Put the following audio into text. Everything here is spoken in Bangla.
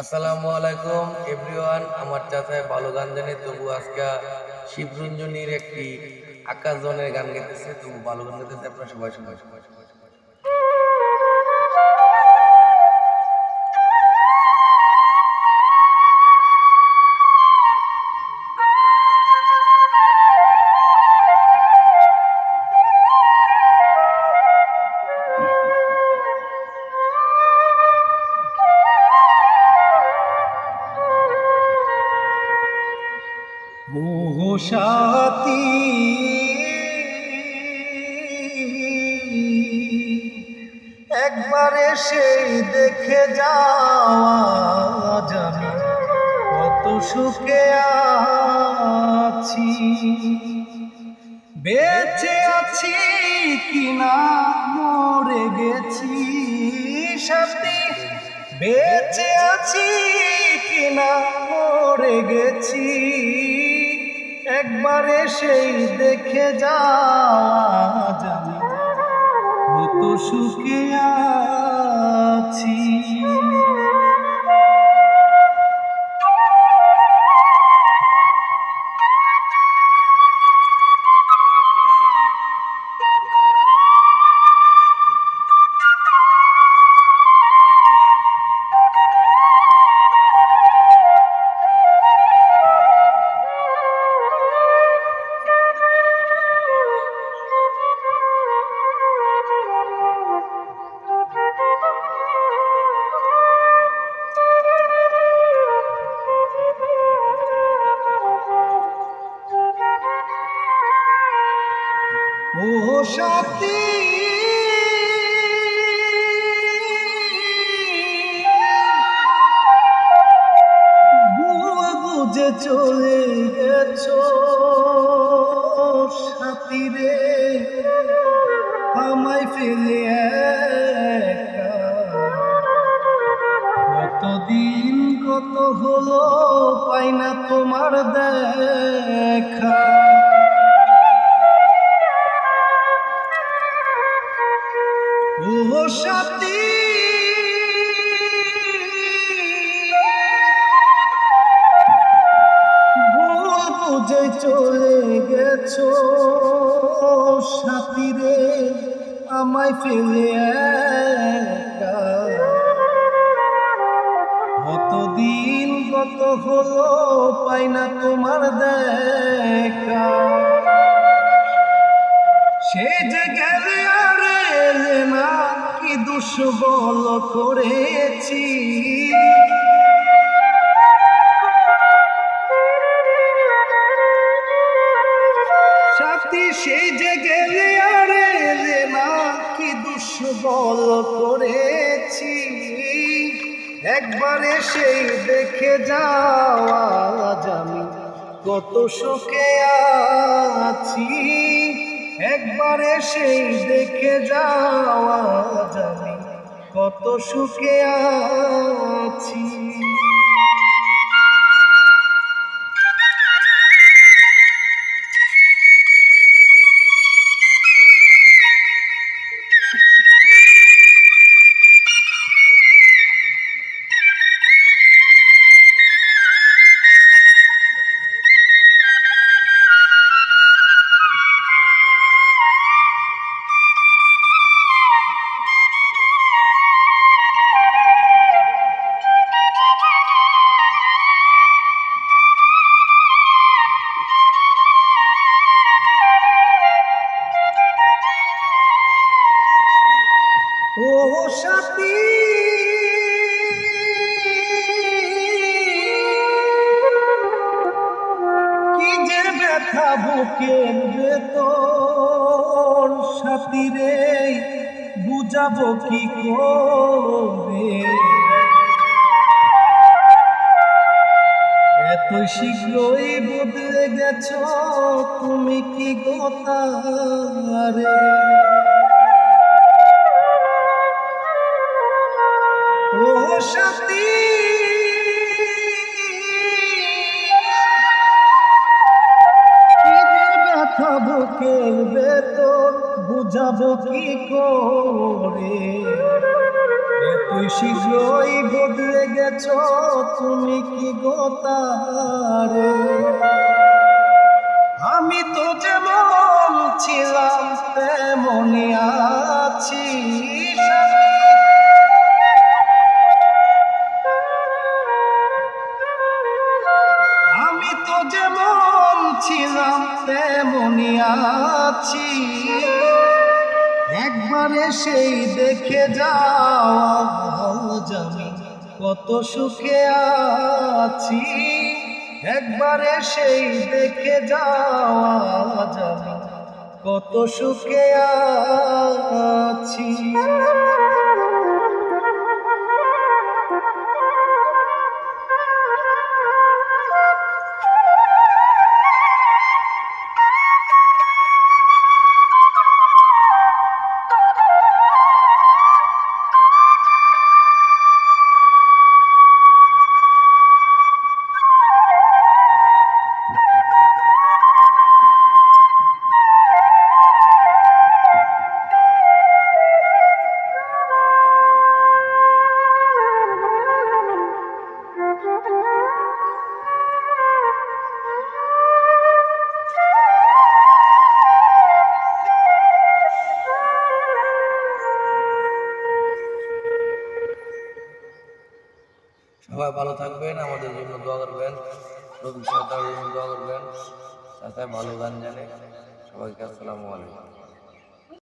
আসসালামু আলাইকুম, এভরিওয়ান। আমার চাচায় ভালো গান জানে, তবু আজকে শিবরঞ্জনীর একটি আকাশ জনের গান গাইতেছে, তবু ভালো গান গাইতেছে আপনার সবাই সবাই সবাই একবার সেই দেখে যাওয়া যাবে কত সুখে আছি। বেঁচে আছি কিনা মরে গেছি সাথী বেঁচে আছি কিনা মরে গেছি একবারে সেই দেখে যাওয়া যাবে কত সুখে আছি। ও সাথী। বুঝে চলে গেছো সাথী রে। আমায় ফেলে কতদিন কত হলো পাই না তোমার দেখা। বুঝে চলে গেছো সাথী রে, আমায় ফেলে কতদিন কত হলো পাই না তোমার দেখা। সে যে গেলে দুষ্বল করেছি। সাথী সে যে গেলে আর এলে না, কি দুষ্বল করেছি। একবারে সেই দেখে যাওয়া জানি কত সুখে আছি। একবারে সেই দেখে যাওয়া জানি কত সুখে আছি। ও সাথী। কি যে ব্যথা বুকের ভেতর সাথী রে, বুঝাবো কি করে এত শীঘ্রই বদলে গেছো, তুমি কি গোতারে? সাথী ব্যথা বুকের বুঝাবো কি করে? এত শীঘ্রই বদলে গেছ তুমি কি গোতারে আমি তো যেমন ছিলাম তেমনই আছি। একবারে সেই দেখে যাও জানি কত সুখে আছি। একবারে সেই দেখে যাওয়া জানি কত সুখে আছি। সবাই ভালো থাকবেন, আমাদের জন্য দোয়া করবেন, রবি সরকারের জন্য দোয়া করবেন। তাতে ভালো গান জানে। সবাইকে আসসালামু আলাইকুম।